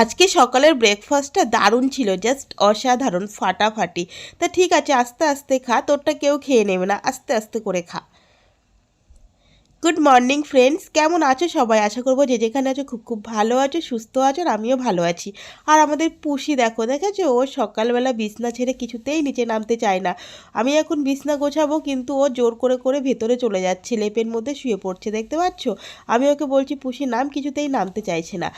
আজকে সকালের ব্রেকফাস্টটা দারুণ ছিল জাস্ট অসাধারণ, ফাটাফাটি। তা ঠিক আছে, আস্তে আস্তে খা, তোরটা কেউ খেয়ে নেবে না, আস্তে আস্তে করে খা। গুড মর্নিং ফ্রেন্ডস কেমন আছো সবাই? আশা করব যে যেখানে আছো খুব খুব ভালো আছো, সুস্থ আছো, আর আমিও ভালো আছি। আর আমাদের পুষি দেখো, দেখেছ? ও সকালবেলা বিছনা ছেড়ে কিছুতেই নিচে নামতে চায় না। আমি এখন বিছনা গোছাবো, কিন্তু ও জোর করে করে ভেতরে চলে যাচ্ছে, লেপের মধ্যে শুয়ে পড়ছে, দেখতে পাচ্ছ? আমি ওকে বলছি, পুষি নাম কিছুতেই নামতে চাইছে না।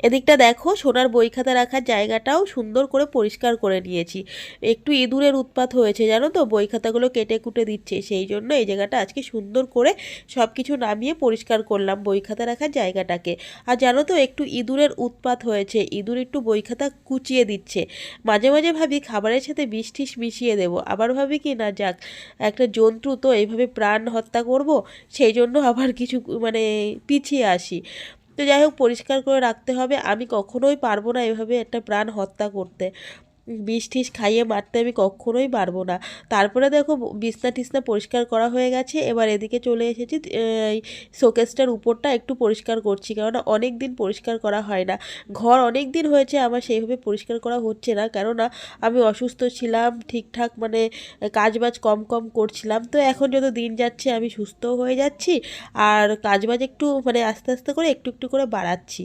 এদিকটা দেখো, সোনার বই খাতা রাখার জায়গাটাও সুন্দর করে পরিষ্কার করে নিয়েছি। একটু ইঁদুরের উৎপাত হয়েছে, জানো তো? বই খাতাগুলো কেটে কুটে দিচ্ছে। সেই জন্য এই জায়গাটা আজকে সুন্দর করে সব কিছু নামিয়ে পরিষ্কার করলাম বই খাতা রাখার জায়গাটাকে। আর জানো তো, একটু ইঁদুরের উৎপাত হয়েছে। ইঁদুর একটু বই খাতা কুচিয়ে দিচ্ছে। মাঝে মাঝে ভাবি খাবারের সাথে বিষ টিস মিশিয়ে দেবো। আবার ভাবি কি, না যাক, একটা জন্তু তো এইভাবে প্রাণ হত্যা করব, সেই জন্য আবার কিছু মানে পিছিয়ে আসি। তো যাই হোক, পরিষ্কার করে রাখতে হবে। আমি কখনোই পারব না এভাবে একটা প্রাণ হত্যা করতে। বিষ টিস খাইয়ে মারতে আমি কখনোই পারব না। তারপরে দেখো বিছনা টিছনা পরিষ্কার করা হয়ে গেছে। এবার এদিকে চলে এসেছি, এই শোকেসটার উপরটা একটু পরিষ্কার করছি কেননা অনেক দিন পরিষ্কার করা হয় না। ঘর অনেক দিন হয়েছে আমার সেইভাবে পরিষ্কার করা হচ্ছে না কেননা আমি অসুস্থ ছিলাম, ঠিকঠাক মানে কাজবাজ কম কম করছিলাম। তো এখন যত দিন যাচ্ছে আমি সুস্থ হয়ে যাচ্ছি আর কাজবাজ একটু মানে আস্তে আস্তে করে একটু একটু করে বাড়াচ্ছি।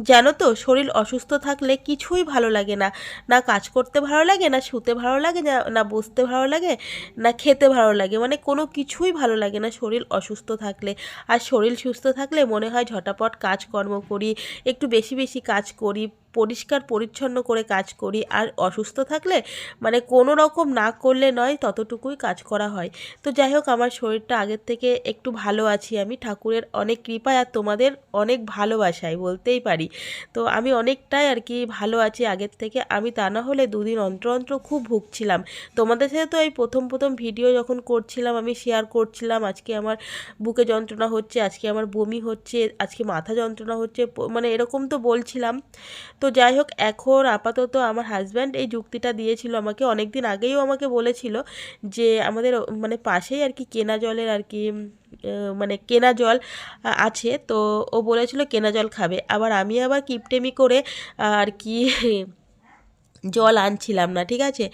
জানো তো, শরীর অসুস্থ থাকলে কিছুই ভালো লাগে না। না কাজ করতে ভালো লাগে, না শুতে ভালো লাগে, না বসতে ভালো লাগে, না খেতে ভালো লাগে। মানে কোনো কিছুই ভালো লাগে না শরীর অসুস্থ থাকলে। আর শরীর সুস্থ থাকলে মনে হয় ঝটাপট কাজকর্ম করি, একটু বেশি বেশি কাজ করি পরিষ্কার, পরিচ্ছন্ন করে কাজ করি। আর অসুস্থ থাকলে মানে কোনো রকম না করলে নয়, ততটুকুই কাজ করা হয়। তো যাই হোক, আমার শরীরটা আগের থেকে একটু ভালো আছি আমি। ঠাকুরের অনেক কৃপায় আর তোমাদের অনেক ভালোবাসায়, বলতেই পারি। তো আমি অনেকটাই আর কি ভালো আছি আগের থেকে। আমি তা না হলে দুদিন অন্তর অন্তর খুব ভুগছিলাম। তোমাদের সাথে তো এই প্রথম প্রথম ভিডিও যখন করছিলাম, আমি শেয়ার করছিলাম, আজকে আমার বুকে যন্ত্রণা হচ্ছে, আজকে আমার বমি হচ্ছে, আজকে মাথা যন্ত্রণা হচ্ছে মানে এরকম তো বলছিলাম। তো যাই হোক, এখন আপাতত আমার হাজব্যান্ড এই যুক্তিটা দিয়েছিল আমাকে অনেক দিন আগেও আমাকে বলেছিল যে আমাদের মানে পাশেই আর কি কেনা জলের আর কি মানে কেনা জল আছে। তো ও বলেছিল কেনা জল খাবে। আবার আমি আবার কিপটেমি করে আর কি জল আনছিলাম না, ঠিক আছে?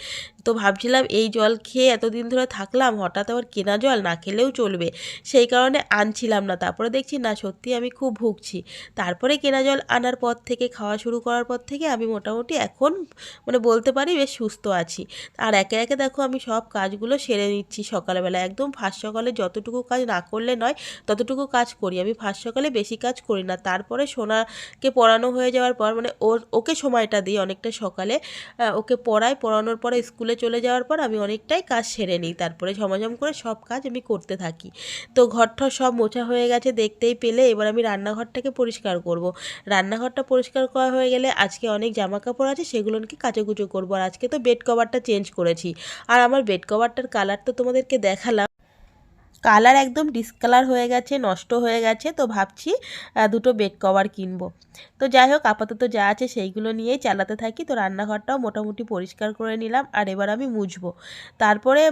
তো ভাবছিলাম এই জল খেয়ে এতদিন ধরে থাকলাম, হঠাৎ আবার কেনা জল না খেলেও চলবে। সেই কারণে আনছিলাম না। তারপরে দেখছি, না, সত্যি আমি খুব ভুগছি। তারপরে কেনা জল আনার পর থেকে, খাওয়া শুরু করার পর থেকে আমি মোটামুটি এখন মানে বলতে পারি বেশ সুস্থ আছি। আর একে একে দেখো, আমি সব কাজগুলো সেরে নিচ্ছি সকালবেলা একদম ফার্স্ট সকালে যতটুকু কাজ না করলে নয়, ততটুকু কাজ করি। আমি ফার্স্ট সকালে বেশি কাজ করি না। তারপরে সোনাকে পড়ানো হয়ে যাওয়ার পর মানে ওর, ওকে সময়টা দিই অনেকটা সকালে। ওকে পড়াই। পড়ানোর পরে স্কুলে চলে যাওয়ার পর আমি অনেকটাই কাজ সেরে নিই। তারপরে ঝমাঝম করে সব কাজ আমি করতে থাকি। তো ঘরটা সব মোছা হয়ে গেছে দেখতেই পেলে, এবার আমি রান্নাঘরটাকে পরিষ্কার করব। রান্নাঘরটা পরিষ্কার করা হয়ে গেলে আজকে অনেক জামা কাপড় আছে, সেগুলো সেগুলোকে কাচাকুচো করব। আর আজকে তো বেড কভারটা চেঞ্জ করেছি। আর আমার বেড কভারটার কালার তো তোমাদেরকে দেখালাম। কালার একদম ডিসকালার হয়ে গেছে, নষ্ট হয়ে গেছে, তো ভাবছি দুটো বেড কভার কিনবো। তো যাই হোক, আপাতত যা আছে সেইগুলো নিয়েই চালাতে থাকি। তো রান্নাঘরটাও মোটামুটি পরিষ্কার করে নিলাম, আর এবার আমি মুছবো। তারপরে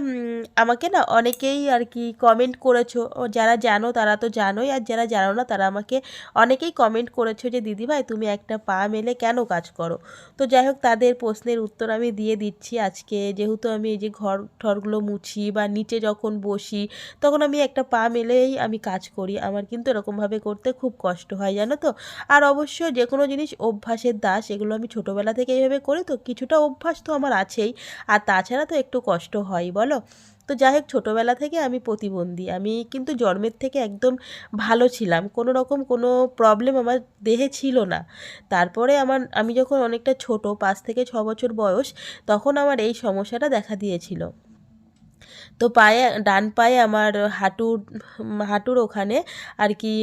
আমাকে না অনেকেই আর কি কমেন্ট করেছ যারা জানো তারা তো জানোই, আর যারা জানো না তারা আমাকে অনেকেই কমেন্ট করেছ যে দিদিভাই তুমি একটা পা মেলে কেন কাজ করো? তো যাই হোক, তাদের প্রশ্নের উত্তর আমি দিয়ে দিচ্ছি আজকে। যেহেতু আমি এই যে ঘর ঠরগুলো মুছি বা নিচে যখন বসি, তখন আমি একটা পা মেলেই আমি কাজ করি, আমার কিন্তু এরকমভাবে করতে খুব কষ্ট হয়, জানো তো? আর অবশ্য যে কোনো জিনিস অভ্যাসের দাস, এগুলো আমি ছোটোবেলা থেকে এইভাবে করি তো, কিছুটা অভ্যাস তো আমার আছেই। আর তাছাড়া তো একটু কষ্ট হয়, বলো? তো যাই হোক ছোটোবেলা থেকে আমি প্রতিবন্ধী। আমি কিন্তু জন্মের থেকে একদম ভালো ছিলাম। কোনো রকম কোনো প্রবলেম আমার দেহে ছিল না। তারপরে আমার, আমি যখন অনেকটা ছোট, পাঁচ থেকে ছ বছর বয়স, তখন আমার এই সমস্যাটা দেখা দিয়েছিল। তো পায়ে, ডান পায়ে আমার হাঁটুর হাঁটুর ওখানে আর কি,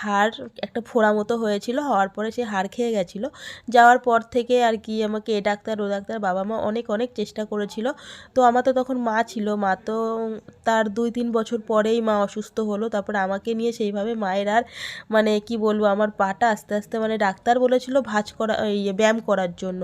হাড় একটা ফোড়া মতো হয়েছিল, হওয়ার পরে সে হাড় খেয়ে গেছিল। যাওয়ার পর থেকে আর কি আমাকে এ ডাক্তার, ও ডাক্তার, বাবা মা অনেক অনেক চেষ্টা করেছিল। তো আমার তো তখন মা ছিল, মা তো তার দুই, তিন বছর পরেই মা অসুস্থ হলো। তারপরে আমাকে নিয়ে সেইভাবে মায়ের আর মানে কি বলব, আমার পাটা আস্তে আস্তে মানে ডাক্তার বলেছিল ভাজ করা ইয়ে ব্যায়াম করার জন্য।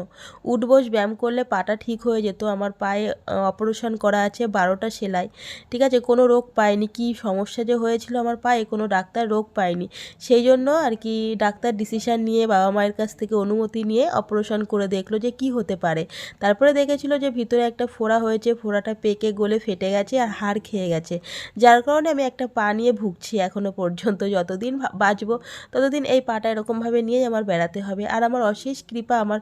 উঠবোস, ব্যায়াম করলে পাটা ঠিক হয়ে যেত। আমার পায়ে, অপারেশন করা আছে বারোটা বারোটা সেলাই। ঠিক আছে, কোনো রোগ পায়নি কি সমস্যা যে হয়েছিল আমার পায়ে, কোনো ডাক্তার রোগ পায়নি সেই জন্য আর কি ডাক্তার ডিসিশান নিয়ে, বাবা মায়ের কাছ থেকে অনুমতি নিয়ে অপারেশন করে দেখল যে কি হতে পারে। তারপরে দেখেছিল যে ভিতরে একটা ফোড়া হয়েছে, ফোড়াটা পেকে গলে ফেটে গেছে আর হাড় খেয়ে গেছে। যার কারণে আমি একটা পা নিয়ে ভুগছি এখনও পর্যন্ত। যতদিন বাঁচবো, ততদিন এই পাটা এরকমভাবে নিয়েই আমার বেড়াতে হবে। আর আমার অশেষ কৃপা, আমার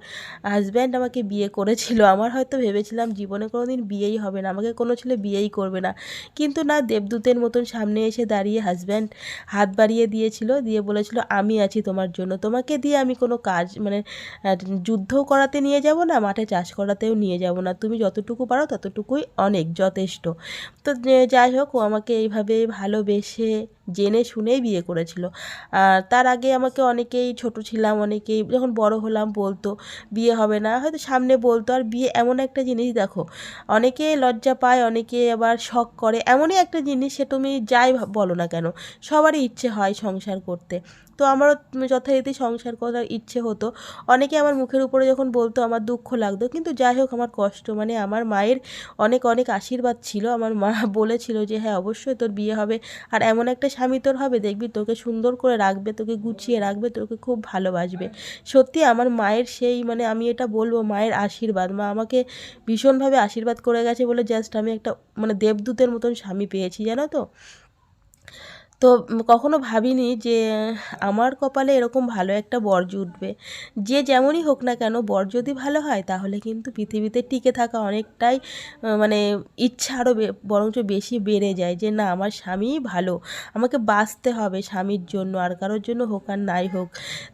হাজব্যান্ড আমাকে বিয়ে করেছিল। আমার হয়তো ভেবেছিলাম জীবনে কোনো দিন বিয়েই হবে না। আমাকে কোনো ছেলে বিয়েই করবে না। কিন্তু না, দেবদূতের মতন সামনে এসে দাঁড়িয়ে হাজব্যান্ড হাত বাড়িয়ে দিয়েছিল, দিয়ে বলেছিল, আমি আছি তোমার জন্য। তোমাকে দিয়ে আমি কোনো কাজ মানে যুদ্ধ করাতে নিয়ে যাব না, মাঠে চাষ করাতেও নিয়ে যাব না। তুমি যতটুকু পারো ততটুকুই অনেক, যথেষ্ট। তো যাই হোক, ও আমাকে এইভাবে ভালোবেসে জেনে শুনেই বিয়ে করেছিল। আর তার আগে আমাকে অনেকেই ছোট ছিলাম, অনেকেই যখন বড় হলাম বলতো, বিয়ে হবে না। হয়তো সামনে বলতো, আর বিয়ে এমন একটা জিনিস দেখো, অনেকে লজ্জা পায়, অনেকে আবার শখ করে। এমনই একটা জিনিস সে তুমি যাই বলো না কেন, সবারই ইচ্ছে হয় সংসার করতে। তো আমারও যথারীতি সংসার করার ইচ্ছে হতো। অনেকে আমার মুখের উপরে যখন বলতো আমার দুঃখ লাগতো, কিন্তু যাই হোক আমার কষ্ট মানে আমার মায়ের অনেক অনেক আশীর্বাদ ছিল। আমার মা বলেছিল যে হ্যাঁ অবশ্যই তোর বিয়ে হবে। আর এমন একটা স্বামী তোর হবে, দেখবি তোকে সুন্দর করে রাখবে, তোকে গুছিয়ে রাখবে, তোকে খুব ভালোবাসবে। সত্যি আমার মায়ের সেই মানে আমি এটা বলব, মায়ের আশীর্বাদ। মা আমাকে ভীষণভাবে আশীর্বাদ করে গেছে বলে জাস্ট আমি একটা মানে দেবদূতের মতন স্বামী পেয়েছি, জানো তো? তো কখনো ভাবিনি যে আমার কপালে এরকম ভালো একটা বর জুটবে যে যেমনই হোক না কেন বর যদি ভালো হয়, তাহলে কিন্তু পৃথিবীতে টিকে থাকা অনেকটাই মানে ইচ্ছা আরও বরঞ্চ বেশি বেড়ে যায় যে না, আমার স্বামীই ভালো, আমাকে বাঁচতে হবে স্বামীর জন্য, আর কারোর জন্য হোক আর নাই হোক।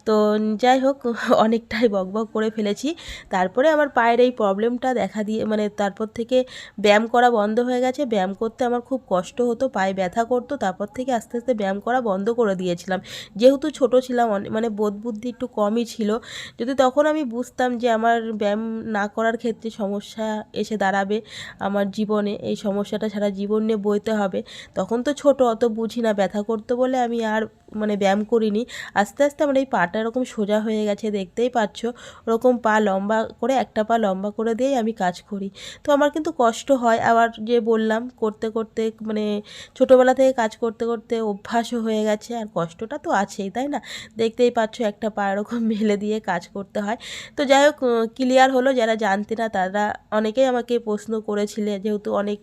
তো যাই হোক, অনেকটাই বকবক করে ফেলেছি। তারপরে আমার পায়ের এই প্রবলেমটা দেখা দিয়ে মানে তারপর থেকে ব্যায়াম করা বন্ধ হয়ে গেছে। ব্যায়াম করতে আমার খুব কষ্ট হতো, পায়ে ব্যথা করতো, তারপর থেকে আস্তে আস্তে আস্তে ব্যায়াম করা বন্ধ করে দিয়েছিলাম। যেহেতু ছোট ছিলাম মানে বোধ বুদ্ধি একটু কমই ছিল। যদি তখন আমি বুঝতাম যে আমার ব্যায়াম না করার ক্ষেত্রে সমস্যা এসে দাঁড়াবে, আমার জীবনে, এই সমস্যাটা সারা জীবন নিয়ে বইতে হবে, তখন তো ছোট, অত বুঝি না ব্যথা করতো বলে আমি আর মানে ব্যায়াম করিনি। আস্তে আস্তে আমার এই পাটা এরকম সোজা হয়ে গেছে, দেখতেই পাচ্ছ। ওরকম পা লম্বা করে, একটা পা লম্বা করে দিয়েই আমি কাজ করি। তো আমার কিন্তু কষ্ট হয়। আবার যে বললাম, করতে করতে মানে ছোটোবেলা থেকে কাজ করতে করতে অভ্যাসও হয়ে গেছে। আর কষ্টটা তো আছেই, তাই না? দেখতেই পাচ্ছ, একটা পা এরকম মেলে দিয়ে কাজ করতে হয়। তো যাই হোক ক্লিয়ার হলো। যারা জানতে না, তারা অনেকেই আমাকে প্রশ্ন করেছিলে, যেহেতু অনেক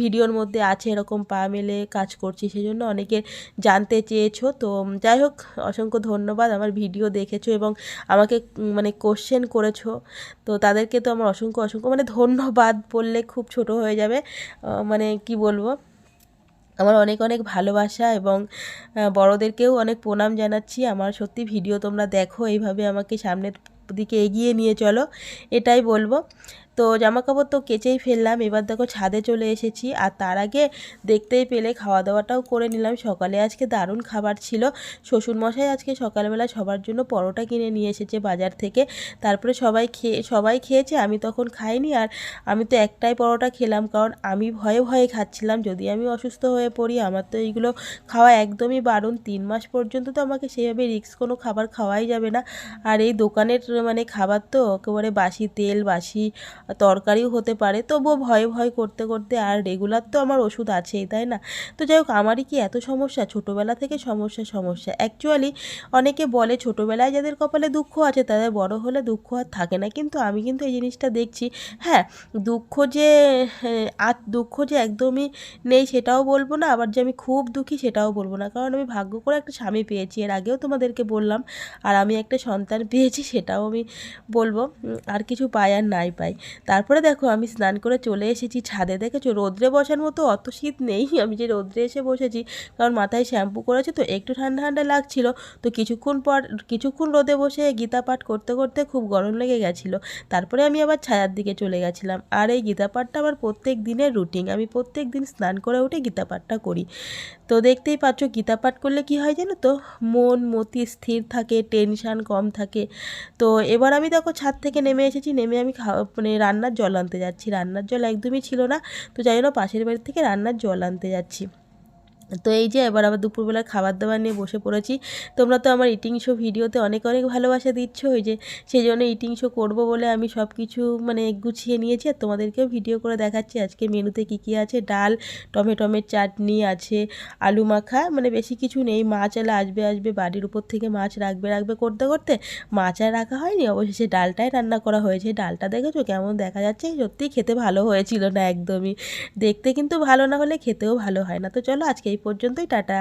ভিডিওর মধ্যে আছে এরকম পা মেলে কাজ করছি সেই জন্য অনেকে জানতে চেয়েছো। তো যাই হোক, অসংখ্য ধন্যবাদ আমার ভিডিও দেখেছ এবং আমাকে মানে কোশ্চেন করেছ। তো তাদেরকে তো আমার অসংখ্য অসংখ্য মানে ধন্যবাদ বললে খুব ছোট হয়ে যাবে। মানে কি বলব? আমার অনেক অনেক ভালোবাসা এবং বড়োদেরকেও অনেক প্রণাম জানাচ্ছি। আমার সত্যি ভিডিও তোমরা দেখো, এইভাবে আমাকে সামনের দিকে এগিয়ে নিয়ে চলো, এটাই বলব। তো জামা কাপড় তো কেচেই ফেললাম, এবার দেখো ছাদে চলে এসেছি আর তার আগে দেখতেই পেলে খাওয়া দাওয়াটাও করে নিলাম। সকালে আজকে দারুণ খাবার ছিল। শ্বশুরমশাই আজকে সকালবেলা সবার জন্য পরোটা কিনে নিয়ে এসেছে বাজার থেকে। তারপরে সবাই খেয়ে, সবাই খেয়েছে, আমি তখন খাইনি আর আমি তো একটাই পরোটা খেলাম কারণ আমি ভয়ে ভয়ে খাচ্ছিলাম। যদি আমি অসুস্থ হয়ে পড়ি, আমার তো এইগুলো খাওয়া একদমই বারণ। তিন মাস পর্যন্ত তো আমাকে সেইভাবে রিস্ক কোনো খাবার খাওয়াই যাবে না। আর এই দোকানের মানে খাবার তো একেবারে বাসি তেল, বাসি তরকারিও হতে পারে। তবুও ভয় ভয় করতে করতে আর রেগুলার তো আমার ওষুধ আছেই তাই না? তো যাই হোক আমারই কি এত সমস্যা? ছোটোবেলা থেকে সমস্যা সমস্যা। অ্যাকচুয়ালি অনেকে বলে ছোটোবেলায় যাদের কপালে দুঃখ আছে তাদের বড় হলে দুঃখ আর থাকে না। কিন্তু আমি কিন্তু এই জিনিসটা দেখছি। হ্যাঁ দুঃখ যে হ্যাঁ, আর দুঃখ যে একদমই নেই সেটাও বলব না। আবার যে আমি খুব দুঃখী সেটাও বলব না। কারণ আমি ভাগ্য করে একটা স্বামী পেয়েছি। এর আগেও তোমাদেরকে বললাম। আর আমি একটা সন্তান পেয়েছি সেটাও আমি বলব। আর কিছু পাই আর নাই পাই। তারপরে দেখো আমি স্নান করে চলে এসেছি ছাদে। দেখেছ? রোদ্রে বসার মতো অত শীত নেই। আমি যে রোদ্রে এসে বসেছি, কারণ মাথায় শ্যাম্পু করেছে তো, একটু ঠান্ডা ঠান্ডা লাগছিল। তো কিছুক্ষণ পর, কিছুক্ষণ রোদে বসে গীতা পাঠ করতে করতে খুব গরম লেগে গেছিল। তারপরে আমি আবার ছায়ার দিকে চলে গেছিলাম। আর এই গীতা পাঠটা আমার প্রত্যেক দিনের রুটিন। আমি প্রত্যেক দিন স্নান করে উঠে গীতা পাঠটা করি। তো দেখতেই পাচ্ছ, গীতা পাঠ করলে কি হয় জানো তো? মন মতি স্থির থাকে, টেনশান কম থাকে। তো এবার আমি দেখো ছাদ থেকে নেমে এসেছি। নেমে আমি মানে রান্নার জল আনতে যাচ্ছি। রান্নার জল একদমই ছিল না। তো যাই পাশের বাড়ি থেকে রান্নার জল আনতে যাচ্ছি। তো এই যে এবার আবার দুপুরবেলা খাবার দাবার নিয়ে বসে পড়েছি। তোমরা তো আমার ইটিং শো ভিডিওতে অনেক অনেক ভালোবাসা দিচ্ছ, ওই যে সেই জন্য ইটিং শো করব বলে আমি সব কিছু মানে গুছিয়ে নিয়েছি আর তোমাদেরকেও ভিডিও করে দেখাচ্ছি। আজকে মেনুতে কী কী আছে? ডাল, টমেটোমের চাটনি আছে, আলু মাখা মানে বেশি কিছু নেই। মাছ এলে আসবে আসবে, বাড়ির উপর থেকে মাছ রাখবে রাখবে করতে করতে মাছ আর রাখা হয়নি। অবশেষে ডালটাই রান্না করা হয়েছে। ডালটা দেখেছ? কেমন দেখা যাচ্ছে? সত্যিই খেতে ভালো হয়েছিল না একদমই। দেখতে কিন্তু ভালো না হলে খেতেও ভালো হয় না। তো চলো আজকে পর্যন্তই টাটা।